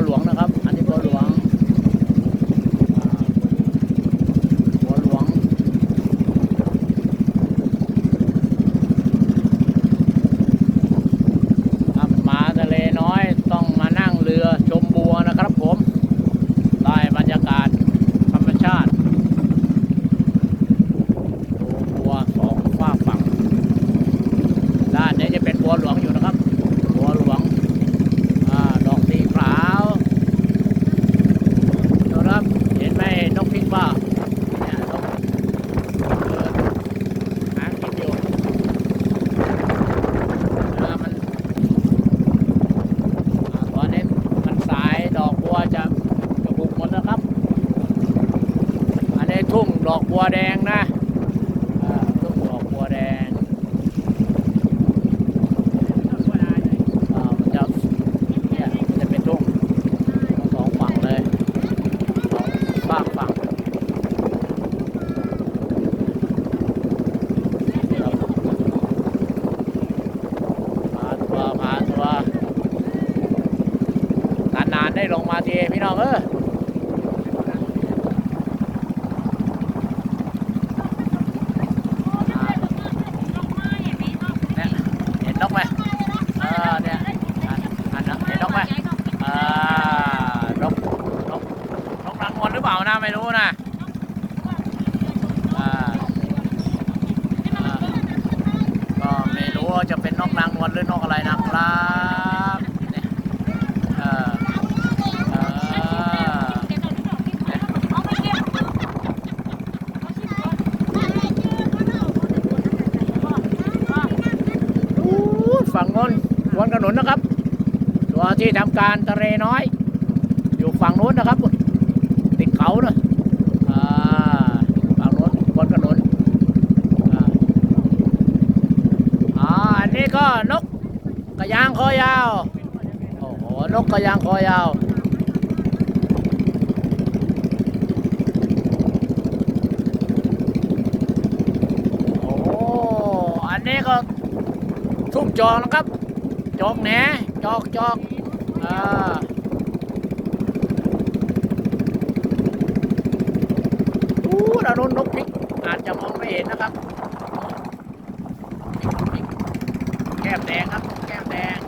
Le. บัวแดงนะอ่าทุ่งดอกบัวแดงมันจะเนี่ยจะเป็นทุ่งทั้งสองฝั่งเลยสองฝั่งฝั่งพาทัวร์พาทัวนานๆได้ลงมาทีพี่น้องเออ เนี่ยเห็นนกไหมเออเนี่ยอันอันนั้นเห็นนกไหมอ่านกนกนกนางนวลหรือเปล่านะ ไม่รู้นะก็ไม่รู้ว่าจะเป็นนกนางนวลหรือนกอะไรนะครับเนี่ยเออเออฝั่งโน้นบนถนนนะครับ ตัวที่ทำการทะเลน้อย อยู่ฝั่งโน้นนะครับ เขาเนอะอ่าฝั่งโน้นบนถนนอ่าอ่าอันนี้ก็นกกระยางคอยาว โอ้โห นกกระยางคอยาวโอ้โหอันนี้ก็ทุ่งจอกนะครับ จอกแหนจอกจอกอ่า อนุนนกพิกอาจจะมองไม่เห็นนะครับ แก้มแดงครับ แก้มแดง